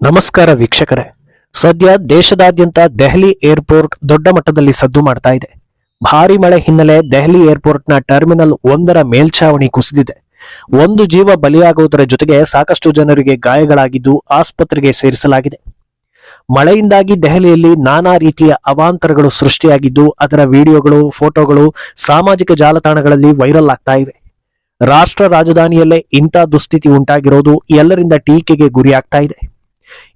ನಮಸ್ಕಾರ ವೀಕ್ಷಕರೇ. ಸದ್ಯ ದೇಶದಾದ್ಯಂತ ದೆಹಲಿ ಏರ್ಪೋರ್ಟ್ ದೊಡ್ಡ ಮಟ್ಟದಲ್ಲಿ ಸದ್ದು ಮಾಡ್ತಾ ಇದೆ. ಭಾರಿ ಮಳೆ ಹಿನ್ನೆಲೆ ದೆಹಲಿ ಏರ್ಪೋರ್ಟ್ನ ಟರ್ಮಿನಲ್ ಒಂದರ ಮೇಲ್ಛಾವಣಿ ಕುಸಿದಿದೆ. ಒಂದು ಜೀವ ಬಲಿಯಾಗುವುದರ ಜೊತೆಗೆ ಸಾಕಷ್ಟು ಜನರಿಗೆ ಗಾಯಗಳಾಗಿದ್ದು ಆಸ್ಪತ್ರೆಗೆ ಸೇರಿಸಲಾಗಿದೆ. ಮಳೆಯಿಂದಾಗಿ ದೆಹಲಿಯಲ್ಲಿ ನಾನಾ ರೀತಿಯ ಅವಾಂತರಗಳು ಸೃಷ್ಟಿಯಾಗಿದ್ದು ಅದರ ವಿಡಿಯೋಗಳು, ಫೋಟೋಗಳು, ಸಾಮಾಜಿಕ ಜಾಲತಾಣಗಳಲ್ಲಿ ವೈರಲ್ ಆಗ್ತಾ ಇವೆ. ರಾಷ್ಟ್ರ ರಾಜಧಾನಿಯಲ್ಲೇ ಇಂಥ ದುಸ್ಥಿತಿ ಉಂಟಾಗಿರೋದು ಎಲ್ಲರಿಂದ ಟೀಕೆಗೆ ಗುರಿಯಾಗ್ತಾ ಇದೆ.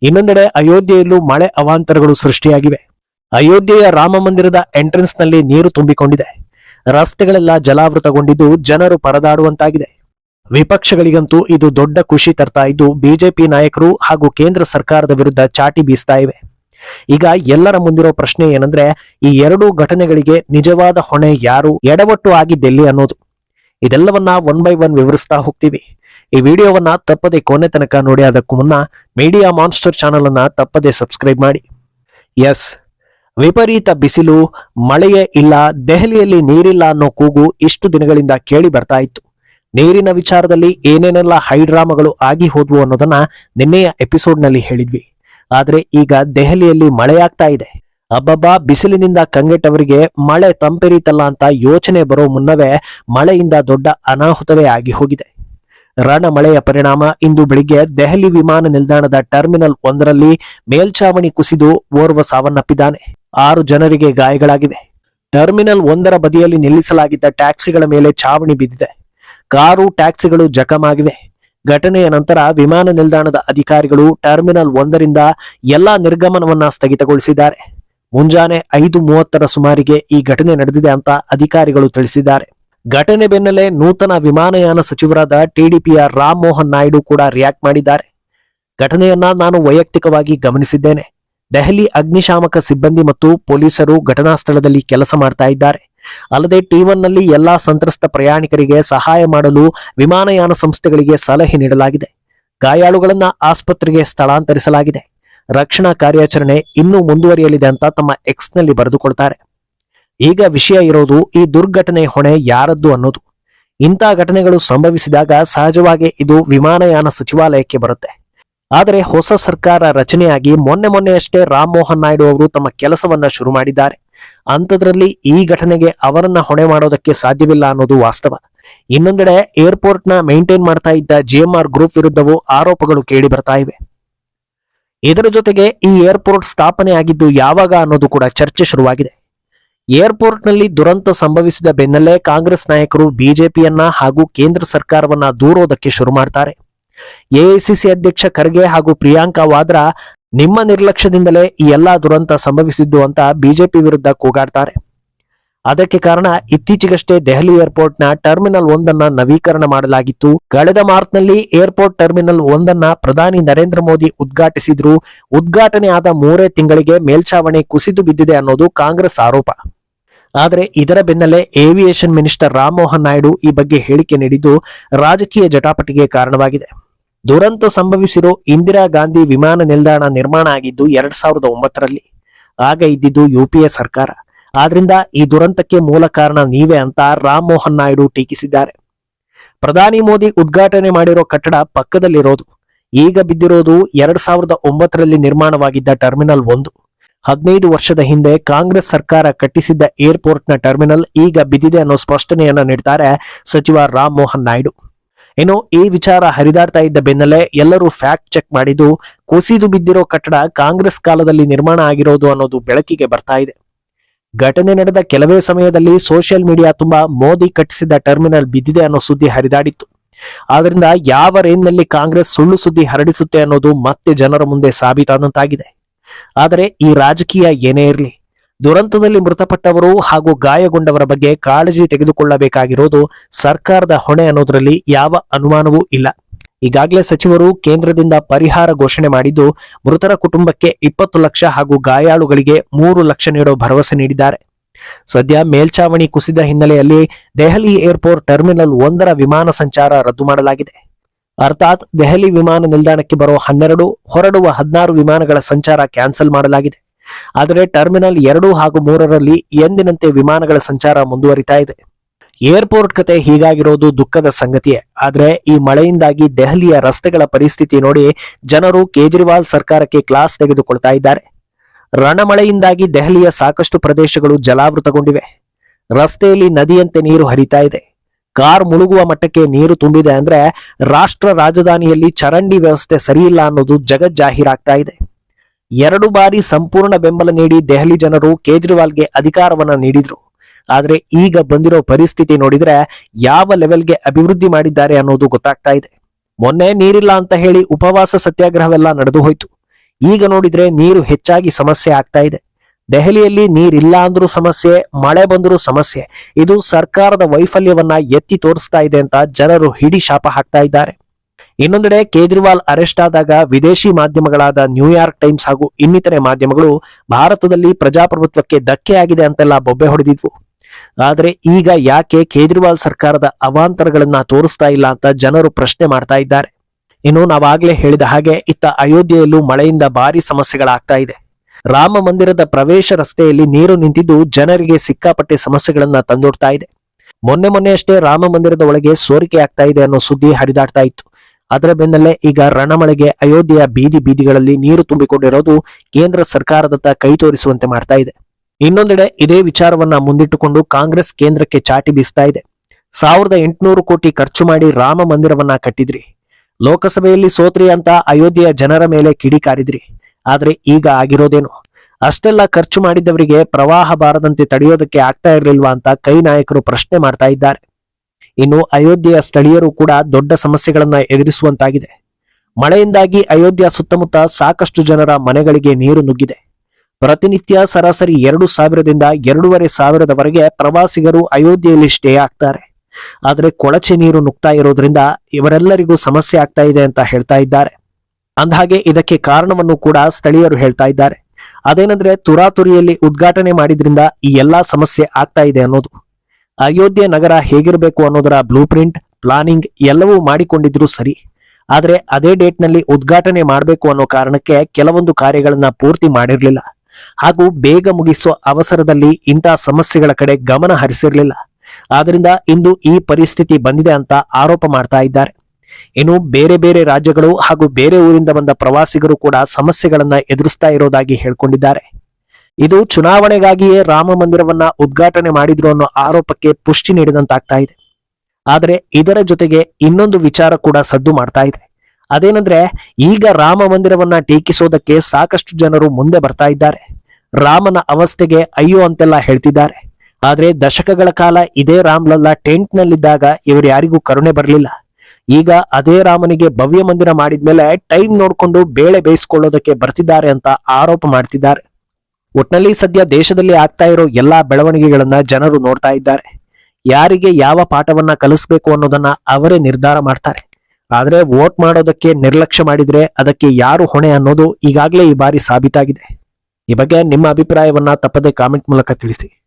ಇನ್ನೊಂದೆಡೆ ಅಯೋಧ್ಯೆಯಲ್ಲೂ ಮಳೆ ಅವಾಂತರಗಳು ಸೃಷ್ಟಿಯಾಗಿವೆ. ಅಯೋಧ್ಯೆಯ ರಾಮ ಮಂದಿರದ ಎಂಟ್ರೆನ್ಸ್ನಲ್ಲಿ ನೀರು ತುಂಬಿಕೊಂಡಿದೆ. ರಸ್ತೆಗಳೆಲ್ಲ ಜಲಾವೃತಗೊಂಡಿದ್ದು ಜನರು ಪರದಾಡುವಂತಾಗಿದೆ. ವಿಪಕ್ಷಗಳಿಗಂತೂ ಇದು ದೊಡ್ಡ ಖುಷಿ ತರ್ತಾ ಇದ್ದು ಬಿಜೆಪಿ ನಾಯಕರು ಹಾಗೂ ಕೇಂದ್ರ ಸರ್ಕಾರದ ವಿರುದ್ಧ ಚಾಟಿ ಬೀಸ್ತಾ ಇವೆ. ಈಗ ಎಲ್ಲರ ಮುಂದಿರೋ ಪ್ರಶ್ನೆ ಏನಂದ್ರೆ, ಈ ಎರಡೂ ಘಟನೆಗಳಿಗೆ ನಿಜವಾದ ಹೊಣೆ ಯಾರು? ಎಡವಟ್ಟು ಆಗಿದ್ದೆಲ್ಲಿ ಅನ್ನೋದು. ಇದೆಲ್ಲವನ್ನ ಒನ್ ಬೈ ಒನ್ ವಿವರಿಸ್ತಾ ಹೋಗ್ತೀವಿ. ಈ ವಿಡಿಯೋವನ್ನ ತಪ್ಪದೆ ಕೊನೆ ತನಕ ನೋಡಿ, ಅದಕ್ಕೂ ಮುನ್ನ ಮೀಡಿಯಾ ಮಾನ್ಸ್ಟರ್ ಚಾನಲ್ ಅನ್ನ ತಪ್ಪದೆ ಸಬ್ಸ್ಕ್ರೈಬ್ ಮಾಡಿ. ಎಸ್ ವಿಪರೀತ ಬಿಸಿಲು, ಮಳೆಯೇ ಇಲ್ಲ, ದೆಹಲಿಯಲ್ಲಿ ನೀರಿಲ್ಲ ಅನ್ನೋ ಕೂಗು ಇಷ್ಟು ದಿನಗಳಿಂದ ಕೇಳಿ ಬರ್ತಾ ಇತ್ತು. ನೀರಿನ ವಿಚಾರದಲ್ಲಿ ಏನೇನೆಲ್ಲ ಹೈಡ್ರಾಮಗಳು ಆಗಿ ಹೋದ್ವು ಅನ್ನೋದನ್ನ ನಿನ್ನೆಯ ಎಪಿಸೋಡ್ನಲ್ಲಿ ಹೇಳಿದ್ವಿ. ಆದ್ರೆ ಈಗ ದೆಹಲಿಯಲ್ಲಿ ಮಳೆಯಾಗ್ತಾ ಇದೆ. ಅಬ್ಬಬ್ಬಾ, ಬಿಸಿಲಿನಿಂದ ಕಂಗೆಟ್ಟವರಿಗೆ ಮಳೆ ತಂಪೆರೀತಲ್ಲ ಅಂತ ಯೋಚನೆ ಬರೋ ಮುನ್ನವೇ ಮಳೆಯಿಂದ ದೊಡ್ಡ ಅನಾಹುತವೇ ಆಗಿ ಹೋಗಿದೆ. ರಣ ಮಳೆಯ ಪರಿಣಾಮ ಇಂದು ಬೆಳಿಗ್ಗೆ ದೆಹಲಿ ವಿಮಾನ ನಿಲ್ದಾಣದ ಟರ್ಮಿನಲ್ ಒಂದರಲ್ಲಿ ಮೇಲ್ಛಾವಣಿ ಕುಸಿದು ಓರ್ವ ಸಾವನ್ನಪ್ಪಿದ್ದಾನೆ. ಆರು ಜನರಿಗೆ ಗಾಯಗಳಾಗಿವೆ. ಟರ್ಮಿನಲ್ ಒಂದರ ಬದಿಯಲ್ಲಿ ನಿಲ್ಲಿಸಲಾಗಿದ್ದ ಟ್ಯಾಕ್ಸಿಗಳ ಮೇಲೆ ಛಾವಣಿ ಬಿದ್ದಿದೆ. ಕಾರು, ಟ್ಯಾಕ್ಸಿಗಳು ಜಖಮಾಗಿವೆ. ಘಟನೆಯ ನಂತರ ವಿಮಾನ ನಿಲ್ದಾಣದ ಅಧಿಕಾರಿಗಳು ಟರ್ಮಿನಲ್ ಒಂದರಿಂದ ಎಲ್ಲಾ ನಿರ್ಗಮನವನ್ನ ಸ್ಥಗಿತಗೊಳಿಸಿದ್ದಾರೆ. ಮುಂಜಾನೆ ಐದು ಮೂವತ್ತರ ಸುಮಾರಿಗೆ ಈ ಘಟನೆ ನಡೆದಿದೆ ಅಂತ ಅಧಿಕಾರಿಗಳು ತಿಳಿಸಿದ್ದಾರೆ. ಘಟನೆ ಬೆನ್ನಲ್ಲೇ ನೂತನ ವಿಮಾನಯಾನ ಸಚಿವರಾದ ಟಿಡಿಪಿಯ ರಾಮ್ ಮೋಹನ್ ನಾಯ್ಡು ಕೂಡ ರಿಯಾಕ್ಟ್ ಮಾಡಿದ್ದಾರೆ. ಘಟನೆಯನ್ನ ನಾನು ವೈಯಕ್ತಿಕವಾಗಿ ಗಮನಿಸಿದ್ದೇನೆ. ದೆಹಲಿ ಅಗ್ನಿಶಾಮಕ ಸಿಬ್ಬಂದಿ ಮತ್ತು ಪೊಲೀಸರು ಘಟನಾ ಸ್ಥಳದಲ್ಲಿ ಕೆಲಸ ಮಾಡ್ತಾ ಇದ್ದಾರೆ. ಅಲ್ಲದೆ ಟಿ ನಲ್ಲಿ ಎಲ್ಲಾ ಸಂತ್ರಸ್ತ ಪ್ರಯಾಣಿಕರಿಗೆ ಸಹಾಯ ಮಾಡಲು ವಿಮಾನಯಾನ ಸಂಸ್ಥೆಗಳಿಗೆ ಸಲಹೆ ನೀಡಲಾಗಿದೆ. ಗಾಯಾಳುಗಳನ್ನ ಆಸ್ಪತ್ರೆಗೆ ಸ್ಥಳಾಂತರಿಸಲಾಗಿದೆ. ರಕ್ಷಣಾ ಕಾರ್ಯಾಚರಣೆ ಇನ್ನೂ ಮುಂದುವರಿಯಲಿದೆ ಅಂತ ತಮ್ಮ ಎಕ್ಸ್ನಲ್ಲಿ ಬರೆದುಕೊಳ್ತಾರೆ. ಈಗ ವಿಷಯ ಇರೋದು ಈ ದುರ್ಘಟನೆ ಹೊಣೆ ಯಾರದ್ದು ಅನ್ನೋದು. ಇಂಥ ಘಟನೆಗಳು ಸಂಭವಿಸಿದಾಗ ಸಹಜವಾಗಿ ಇದು ವಿಮಾನಯಾನ ಸಚಿವಾಲಯಕ್ಕೆ ಬರುತ್ತೆ. ಆದರೆ ಹೊಸ ಸರ್ಕಾರ ರಚನೆಯಾಗಿ ಮೊನ್ನೆ ಮೊನ್ನೆಯಷ್ಟೇ ರಾಮ್ ಮೋಹನ್ ನಾಯ್ಡು ಅವರು ತಮ್ಮ ಕೆಲಸವನ್ನ ಶುರು ಮಾಡಿದ್ದಾರೆ. ಅಂಥದ್ರಲ್ಲಿ ಈ ಘಟನೆಗೆ ಅವರನ್ನ ಹೊಣೆ ಮಾಡೋದಕ್ಕೆ ಸಾಧ್ಯವಿಲ್ಲ ಅನ್ನೋದು ವಾಸ್ತವ. ಇನ್ನೊಂದೆಡೆ ಏರ್ಪೋರ್ಟ್ನ ಮೇಂಟೈನ್ ಮಾಡ್ತಾ ಇದ್ದ ಜಿಎಂಆರ್ ಗ್ರೂಪ್ ವಿರುದ್ಧವೂ ಆರೋಪಗಳು ಕೇಳಿ ಬರ್ತಾ ಇವೆ. ಇದರ ಜೊತೆಗೆ ಈ ಏರ್ಪೋರ್ಟ್ ಸ್ಥಾಪನೆ ಆಗಿದ್ದು ಯಾವಾಗ ಅನ್ನೋದು ಕೂಡ ಚರ್ಚೆ ಶುರುವಾಗಿದೆ. ಏರ್ಪೋರ್ಟ್ನಲ್ಲಿ ದುರಂತ ಸಂಭವಿಸಿದ ಬೆನ್ನಲ್ಲೇ ಕಾಂಗ್ರೆಸ್ ನಾಯಕರು ಬಿಜೆಪಿಯನ್ನ ಹಾಗೂ ಕೇಂದ್ರ ಸರ್ಕಾರವನ್ನ ದೂರೋದಕ್ಕೆ ಶುರು ಮಾಡ್ತಾರೆ. ಎಐಸಿಸಿ ಅಧ್ಯಕ್ಷ ಖರ್ಗೆ ಹಾಗೂ ಪ್ರಿಯಾಂಕಾ ವಾದ್ರಾ ನಿಮ್ಮ ನಿರ್ಲಕ್ಷ್ಯದಿಂದಲೇ ಈ ಎಲ್ಲಾ ದುರಂತ ಸಂಭವಿಸಿದ್ದು ಅಂತ ಬಿಜೆಪಿ ವಿರುದ್ಧ ಕೂಗಾಡ್ತಾರೆ. ಅದಕ್ಕೆ ಕಾರಣ ಇತ್ತೀಚೆಗಷ್ಟೇ ದೆಹಲಿ ಏರ್ಪೋರ್ಟ್ನ ಟರ್ಮಿನಲ್ ಒಂದನ್ನ ನವೀಕರಣ ಮಾಡಲಾಗಿತ್ತು. ಕಳೆದ ಮಾರ್ಚ್ನಲ್ಲಿ ಏರ್ಪೋರ್ಟ್ ಟರ್ಮಿನಲ್ ಒಂದನ್ನ ಪ್ರಧಾನಿ ನರೇಂದ್ರ ಮೋದಿ ಉದ್ಘಾಟಿಸಿದ್ರು. ಉದ್ಘಾಟನೆ ಆದ ಮೂರೇ ತಿಂಗಳಿಗೆ ಮೇಲ್ಛಾವಣಿ ಕುಸಿದು ಬಿದ್ದಿದೆ ಅನ್ನೋದು ಕಾಂಗ್ರೆಸ್ ಆರೋಪ. ಆದರೆ ಇದರ ಬೆನ್ನಲ್ಲೇ ಏವಿಯೇಷನ್ ಮಿನಿಸ್ಟರ್ ರಾಮ್ ಮೋಹನ್ ನಾಯ್ಡು ಈ ಬಗ್ಗೆ ಹೇಳಿಕೆ ನೀಡಿದ್ದು ರಾಜಕೀಯ ಜಟಾಪಟಿಗೆ ಕಾರಣವಾಗಿದೆ. ದುರಂತ ಸಂಭವಿಸಿರೋ ಇಂದಿರಾ ಗಾಂಧಿ ವಿಮಾನ ನಿಲ್ದಾಣ ನಿರ್ಮಾಣ ಆಗಿದ್ದು ಎರಡ್ ಸಾವಿರದ ಒಂಬತ್ತರಲ್ಲಿ. ಆಗ ಇದ್ದಿದ್ದು ಯುಪಿಎ ಸರ್ಕಾರ. ಆದ್ರಿಂದ ಈ ದುರಂತಕ್ಕೆ ಮೂಲ ಕಾರಣ ನೀವೇ ಅಂತ ರಾಮ್ ಮೋಹನ್ ನಾಯ್ಡು ಟೀಕಿಸಿದ್ದಾರೆ. ಪ್ರಧಾನಿ ಮೋದಿ ಉದ್ಘಾಟನೆ ಮಾಡಿರೋ ಕಟ್ಟಡ ಪಕ್ಕದಲ್ಲಿರೋದು. ಈಗ ಬಿದ್ದಿರೋದು ಎರಡ್ ಸಾವಿರದ ಒಂಬತ್ತರಲ್ಲಿ ನಿರ್ಮಾಣವಾಗಿದ್ದ ಟರ್ಮಿನಲ್ ಒಂದು. ಹದಿನೈದು ವರ್ಷದ ಹಿಂದೆ ಕಾಂಗ್ರೆಸ್ ಸರ್ಕಾರ ಕಟ್ಟಿಸಿದ್ದ ಏರ್ಪೋರ್ಟ್ನ ಟರ್ಮಿನಲ್ ಈಗ ಬಿದ್ದಿದೆ ಅನ್ನೋ ಸ್ಪಷ್ಟನೆಯನ್ನ ನೀಡ್ತಾರೆ ಸಚಿವ ರಾಮ್ ಮೋಹನ್ ನಾಯ್ಡು. ಏನೋ ಈ ವಿಚಾರ ಹರಿದಾಡ್ತಾ ಇದ್ದ ಬೆನ್ನಲ್ಲೇ ಎಲ್ಲರೂ ಫ್ಯಾಕ್ಟ್ ಚೆಕ್ ಮಾಡಿದ್ದು ಕುಸಿದು ಬಿದ್ದಿರೋ ಕಟ್ಟಡ ಕಾಂಗ್ರೆಸ್ ಕಾಲದಲ್ಲಿ ನಿರ್ಮಾಣ ಆಗಿರೋದು ಅನ್ನೋದು ಬೆಳಕಿಗೆ ಬರ್ತಾ ಇದೆ. ಘಟನೆ ನಡೆದ ಕೆಲವೇ ಸಮಯದಲ್ಲಿ ಸೋಷಿಯಲ್ ಮೀಡಿಯಾ ತುಂಬಾ ಮೋದಿ ಕಟ್ಟಿಸಿದ ಟರ್ಮಿನಲ್ ಬಿದ್ದಿದೆ ಅನ್ನೋ ಸುದ್ದಿ ಹರಿದಾಡಿತ್ತು. ಆದ್ರಿಂದ ಯಾವ ರೇಂಜ್ನಲ್ಲಿ ಕಾಂಗ್ರೆಸ್ ಸುಳ್ಳು ಸುದ್ದಿ ಹರಡಿಸುತ್ತೆ ಅನ್ನೋದು ಮತ್ತೆ ಜನರ ಮುಂದೆ ಸಾಬೀತಾದಂತಾಗಿದೆ. ಆದರೆ ಈ ರಾಜಕೀಯ ಏನೇ ಇರಲಿ, ದುರಂತದಲ್ಲಿ ಮೃತಪಟ್ಟವರು ಹಾಗೂ ಗಾಯಗೊಂಡವರ ಬಗ್ಗೆ ಕಾಳಜಿ ತೆಗೆದುಕೊಳ್ಳಬೇಕಾಗಿರೋದು ಸರ್ಕಾರದ ಹೊಣೆ ಅನ್ನೋದರಲ್ಲಿ ಯಾವ ಅನುಮಾನವೂ ಇಲ್ಲ. ಈಗಾಗಲೇ ಸಚಿವರು ಕೇಂದ್ರದಿಂದ ಪರಿಹಾರ ಘೋಷಣೆ ಮಾಡಿದ್ದು, ಮೃತರ ಕುಟುಂಬಕ್ಕೆ ಇಪ್ಪತ್ತು ಲಕ್ಷ ಹಾಗೂ ಗಾಯಾಳುಗಳಿಗೆ ಮೂರು ಲಕ್ಷ ನೀಡೋ ಭರವಸೆ ನೀಡಿದ್ದಾರೆ. ಸದ್ಯ ಮೇಲ್ಛಾವಣಿ ಕುಸಿದ ಹಿನ್ನೆಲೆಯಲ್ಲಿ ದೆಹಲಿ ಏರ್ಪೋರ್ಟ್ ಟರ್ಮಿನಲ್ ಒಂದರ ವಿಮಾನ ಸಂಚಾರ ರದ್ದು ಮಾಡಲಾಗಿದೆ. ಅರ್ಥಾತ್ ದೆಹಲಿ ವಿಮಾನ ನಿಲ್ದಾಣಕ್ಕೆ ಬರೋ ಹನ್ನೆರಡು, ಹೊರಡುವ ಹದಿನಾರು ವಿಮಾನಗಳ ಸಂಚಾರ ಕ್ಯಾನ್ಸಲ್ ಮಾಡಲಾಗಿದೆ. ಆದರೆ ಟರ್ಮಿನಲ್ ಎರಡು ಹಾಗೂ ಮೂರರಲ್ಲಿ ಎಂದಿನಂತೆ ವಿಮಾನಗಳ ಸಂಚಾರ ಮುಂದುವರಿತಾ ಇದೆ. ಏರ್ಪೋರ್ಟ್ ಕತೆ ಹೀಗಾಗಿರೋದು ದುಃಖದ ಸಂಗತಿಯೇ. ಆದರೆ ಈ ಮಳೆಯಿಂದಾಗಿ ದೆಹಲಿಯ ರಸ್ತೆಗಳ ಪರಿಸ್ಥಿತಿ ನೋಡಿ ಜನರು ಕೇಜ್ರಿವಾಲ್ ಸರ್ಕಾರಕ್ಕೆ ಕ್ಲಾಸ್ ತೆಗೆದುಕೊಳ್ತಾ ಇದ್ದಾರೆ. ರಣಮಳೆಯಿಂದಾಗಿ ದೆಹಲಿಯ ಸಾಕಷ್ಟು ಪ್ರದೇಶಗಳು ಜಲಾವೃತಗೊಂಡಿವೆ. ರಸ್ತೆಯಲ್ಲಿ ನದಿಯಂತೆ ನೀರು ಹರಿತಾ ಇದೆ. ಕಾರ್ ಮುಳುಗುವ ಮಟ್ಟಕ್ಕೆ ನೀರು ತುಂಬಿದೆ ಅಂದ್ರೆ ರಾಷ್ಟ್ರ ರಾಜಧಾನಿಯಲ್ಲಿ ಚರಂಡಿ ವ್ಯವಸ್ಥೆ ಸರಿಯಿಲ್ಲ ಅನ್ನೋದು ಜಗಜ್ಜಾಹೀರಾಗ್ತಾ ಇದೆ. ಎರಡು ಬಾರಿ ಸಂಪೂರ್ಣ ಬೆಂಬಲ ನೀಡಿ ದೆಹಲಿ ಜನರು ಕೇಜ್ರಿವಾಲ್ಗೆ ಅಧಿಕಾರವನ್ನ ನೀಡಿದ್ರು. ಆದ್ರೆ ಈಗ ಬಂದಿರೋ ಪರಿಸ್ಥಿತಿ ನೋಡಿದ್ರೆ ಯಾವ ಲೆವೆಲ್ಗೆ ಅಭಿವೃದ್ಧಿ ಮಾಡಿದ್ದಾರೆ ಅನ್ನೋದು ಗೊತ್ತಾಗ್ತಾ ಇದೆ. ಮೊನ್ನೆ ನೀರಿಲ್ಲ ಅಂತ ಹೇಳಿ ಉಪವಾಸ ಸತ್ಯಾಗ್ರಹವೆಲ್ಲ ನಡೆದು ಹೋಯ್ತು. ಈಗ ನೋಡಿದ್ರೆ ನೀರು ಹೆಚ್ಚಾಗಿ ಸಮಸ್ಯೆ ಆಗ್ತಾ ಇದೆ. ದೆಹಲಿಯಲ್ಲಿ ನೀರಿಲ್ಲ ಅಂದ್ರೂ ಸಮಸ್ಯೆ, ಮಳೆ ಬಂದರೂ ಸಮಸ್ಯೆ. ಇದು ಸರ್ಕಾರದ ವೈಫಲ್ಯವನ್ನ ಎತ್ತಿ ತೋರಿಸ್ತಾ ಇದೆ ಅಂತ ಜನರು ಹಿಡಿ ಶಾಪ ಹಾಕ್ತಾ ಇದ್ದಾರೆ. ಇನ್ನೊಂದೆಡೆ ಕೇಜ್ರಿವಾಲ್ ಅರೆಸ್ಟ್ ಆದಾಗ ವಿದೇಶಿ ಮಾಧ್ಯಮಗಳಾದ ನ್ಯೂಯಾರ್ಕ್ ಟೈಮ್ಸ್ ಹಾಗೂ ಇನ್ನಿತರೆ ಮಾಧ್ಯಮಗಳು ಭಾರತದಲ್ಲಿ ಪ್ರಜಾಪ್ರಭುತ್ವಕ್ಕೆ ಧಕ್ಕೆಯಾಗಿದೆ ಅಂತೆಲ್ಲ ಬೊಬ್ಬೆ ಹೊಡೆದಿದ್ವು. ಆದರೆ ಈಗ ಯಾಕೆ ಕೇಜ್ರಿವಾಲ್ ಸರ್ಕಾರದ ಅವಾಂತರಗಳನ್ನ ತೋರಿಸ್ತಾ ಇಲ್ಲ ಅಂತ ಜನರು ಪ್ರಶ್ನೆ ಮಾಡ್ತಾ ಇದ್ದಾರೆ. ಇನ್ನು ನಾವಾಗ್ಲೇ ಹೇಳಿದ ಹಾಗೆ ಇತ್ತ ಅಯೋಧ್ಯೆಯಲ್ಲೂ ಮಳೆಯಿಂದ ಭಾರಿ ಸಮಸ್ಯೆಗಳಾಗ್ತಾ ಇದೆ. ರಾಮ ಮಂದಿರದ ಪ್ರವೇಶ ರಸ್ತೆಯಲ್ಲಿ ನೀರು ನಿಂತಿದ್ದು ಜನರಿಗೆ ಸಿಕ್ಕಾಪಟ್ಟೆ ಸಮಸ್ಯೆಗಳನ್ನ ತಂದೊಡ್ತಾ ಇದೆ. ಮೊನ್ನೆ ಮೊನ್ನೆಯಷ್ಟೇ ರಾಮ ಮಂದಿರದ ಒಳಗೆ ಸೋರಿಕೆ ಆಗ್ತಾ ಇದೆ ಅನ್ನೋ ಸುದ್ದಿ ಹರಿದಾಡ್ತಾ ಇತ್ತು. ಅದರ ಬೆನ್ನಲ್ಲೇ ಈಗ ರಣಮಳೆಗೆ ಅಯೋಧ್ಯೆಯ ಬೀದಿ ಬೀದಿಗಳಲ್ಲಿ ನೀರು ತುಂಬಿಕೊಂಡಿರೋದು ಕೇಂದ್ರ ಸರ್ಕಾರದತ್ತ ಕೈ ತೋರಿಸುವಂತೆ ಮಾಡ್ತಾ ಇದೆ. ಇನ್ನೊಂದೆಡೆ ಇದೇ ವಿಚಾರವನ್ನ ಮುಂದಿಟ್ಟುಕೊಂಡು ಕಾಂಗ್ರೆಸ್ ಕೇಂದ್ರಕ್ಕೆ ಚಾಟಿ ಬೀಸ್ತಾ ಇದೆ. ಸಾವಿರದ ಎಂಟುನೂರು ಕೋಟಿ ಖರ್ಚು ಮಾಡಿ ರಾಮ ಮಂದಿರವನ್ನ ಕಟ್ಟಿದ್ರಿ. ಲೋಕಸಭೆಯಲ್ಲಿ ಸೋತ್ರಿ ಅಂತ ಅಯೋಧ್ಯೆಯ ಜನರ ಮೇಲೆ ಕಿಡಿಕಾರಿದ್ರಿ ಆದ್ರೆ ಈಗ ಆಗಿರೋದೇನು? ಅಷ್ಟೆಲ್ಲ ಖರ್ಚು ಮಾಡಿದವರಿಗೆ ಪ್ರವಾಹ ಬಾರದಂತೆ ತಡೆಯೋದಕ್ಕೆ ಆಗ್ತಾ ಇರಲಿಲ್ವಾ ಅಂತ ಕೈ ನಾಯಕರು ಪ್ರಶ್ನೆ ಮಾಡ್ತಾ ಇದ್ದಾರೆ. ಇನ್ನು ಅಯೋಧ್ಯೆಯ ಸ್ಥಳೀಯರು ಕೂಡ ದೊಡ್ಡ ಸಮಸ್ಯೆಗಳನ್ನ ಎದುರಿಸುವಂತಾಗಿದೆ. ಮಳೆಯಿಂದಾಗಿ ಅಯೋಧ್ಯ ಸುತ್ತಮುತ್ತ ಸಾಕಷ್ಟು ಜನರ ಮನೆಗಳಿಗೆ ನೀರು ನುಗ್ಗಿದೆ. ಪ್ರತಿನಿತ್ಯ ಸರಾಸರಿ ಎರಡು ಸಾವಿರದಿಂದ ಎರಡೂವರೆ ಸಾವಿರದವರೆಗೆ ಪ್ರವಾಸಿಗರು ಅಯೋಧ್ಯೆಯಲ್ಲಿ ಸ್ಟೇ ಆಗ್ತಾರೆ. ಆದರೆ ಕೊಳಚೆ ನೀರು ನುಗ್ತಾ ಇರೋದ್ರಿಂದ ಇವರೆಲ್ಲರಿಗೂ ಸಮಸ್ಯೆ ಆಗ್ತಾ ಇದೆ ಅಂತ ಹೇಳ್ತಾ ಇದ್ದಾರೆ. ಅಂದಹಾಗೆ ಇದಕ್ಕೆ ಕಾರಣವನ್ನು ಕೂಡ ಸ್ಥಳೀಯರು ಹೇಳ್ತಾ ಇದ್ದಾರೆ. ಅದೇನಂದ್ರೆ ತುರಾತುರಿಯಲ್ಲಿ ಉದ್ಘಾಟನೆ ಮಾಡಿದ್ರಿಂದ ಈ ಎಲ್ಲಾ ಸಮಸ್ಯೆ ಆಗ್ತಾ ಇದೆ ಅನ್ನೋದು. ಅಯೋಧ್ಯೆ ನಗರ ಹೇಗಿರಬೇಕು ಅನ್ನೋದರ ಬ್ಲೂ ಪ್ರಿಂಟ್ ಪ್ಲಾನಿಂಗ್ ಎಲ್ಲವೂ ಮಾಡಿಕೊಂಡಿದ್ರು ಸರಿ. ಆದರೆ ಅದೇ ಡೇಟ್ನಲ್ಲಿ ಉದ್ಘಾಟನೆ ಮಾಡಬೇಕು ಅನ್ನೋ ಕಾರಣಕ್ಕೆ ಕೆಲವೊಂದು ಕಾರ್ಯಗಳನ್ನ ಪೂರ್ತಿ ಮಾಡಿರಲಿಲ್ಲ. ಹಾಗೂ ಬೇಗ ಮುಗಿಸುವ ಅವಸರದಲ್ಲಿ ಇಂತಹ ಸಮಸ್ಯೆಗಳ ಕಡೆ ಗಮನ ಹರಿಸಿರಲಿಲ್ಲ. ಆದ್ರಿಂದ ಇಂದು ಈ ಪರಿಸ್ಥಿತಿ ಬಂದಿದೆ ಅಂತ ಆರೋಪ ಮಾಡ್ತಾ ಇದ್ದಾರೆ. ಇನ್ನು ಬೇರೆ ಬೇರೆ ರಾಜ್ಯಗಳು ಹಾಗೂ ಬೇರೆ ಊರಿಂದ ಬಂದ ಪ್ರವಾಸಿಗರು ಕೂಡ ಸಮಸ್ಯೆಗಳನ್ನ ಎದುರಿಸ್ತಾ ಇರೋದಾಗಿ ಹೇಳ್ಕೊಂಡಿದ್ದಾರೆ. ಇದು ಚುನಾವಣೆಗಾಗಿಯೇ ರಾಮ ಮಂದಿರವನ್ನ ಉದ್ಘಾಟನೆ ಮಾಡಿದ್ರು ಅನ್ನೋ ಆರೋಪಕ್ಕೆ ಪುಷ್ಟಿ ನೀಡಿದಂತಾಗ್ತಾ ಇದೆ. ಆದರೆ ಇದರ ಜೊತೆಗೆ ಇನ್ನೊಂದು ವಿಚಾರ ಕೂಡ ಸದ್ದು ಮಾಡ್ತಾ ಇದೆ. ಅದೇನಂದ್ರೆ ಈಗ ರಾಮ ಮಂದಿರವನ್ನ ಟೀಕಿಸೋದಕ್ಕೆ ಸಾಕಷ್ಟು ಜನರು ಮುಂದೆ ಬರ್ತಾ ಇದ್ದಾರೆ. ರಾಮನ ಅವಸ್ಥೆಗೆ ಅಯ್ಯೋ ಅಂತೆಲ್ಲ ಹೇಳ್ತಿದ್ದಾರೆ. ಆದ್ರೆ ದಶಕಗಳ ಕಾಲ ಇದೇ ರಾಮ್ಲಲ್ಲ ಟೆಂಟ್ ನಲ್ಲಿದ್ದಾಗ ಇವರು ಯಾರಿಗೂ ಕರುಣೆ ಬರಲಿಲ್ಲ. ಈಗ ಅದೇ ರಾಮನಿಗೆ ಭವ್ಯ ಮಂದಿರ ಮಾಡಿದ್ಮೇಲೆ ಟೈಮ್ ನೋಡ್ಕೊಂಡು ಬೇಳೆ ಬೇಯಿಸ್ಕೊಳ್ಳೋದಕ್ಕೆ ಬರ್ತಿದ್ದಾರೆ ಅಂತ ಆರೋಪ ಮಾಡ್ತಿದ್ದಾರೆ. ಒಟ್ನಲ್ಲಿ ಸದ್ಯ ದೇಶದಲ್ಲಿ ಆಗ್ತಾ ಇರೋ ಎಲ್ಲಾ ಬೆಳವಣಿಗೆಗಳನ್ನ ಜನರು ನೋಡ್ತಾ ಇದ್ದಾರೆ. ಯಾರಿಗೆ ಯಾವ ಪಾಠವನ್ನ ಕಲಿಸ್ಬೇಕು ಅನ್ನೋದನ್ನ ಅವರೇ ನಿರ್ಧಾರ ಮಾಡ್ತಾರೆ. ಆದ್ರೆ ವೋಟ್ ಮಾಡೋದಕ್ಕೆ ನಿರ್ಲಕ್ಷ್ಯ ಮಾಡಿದ್ರೆ ಅದಕ್ಕೆ ಯಾರು ಹೊಣೆ ಅನ್ನೋದು ಈಗಾಗಲೇ ಈ ಬಾರಿ ಸಾಬೀತಾಗಿದೆ. ಈ ಬಗ್ಗೆ ನಿಮ್ಮ ಅಭಿಪ್ರಾಯವನ್ನ ತಪ್ಪದೆ ಕಾಮೆಂಟ್ ಮೂಲಕ ತಿಳಿಸಿ.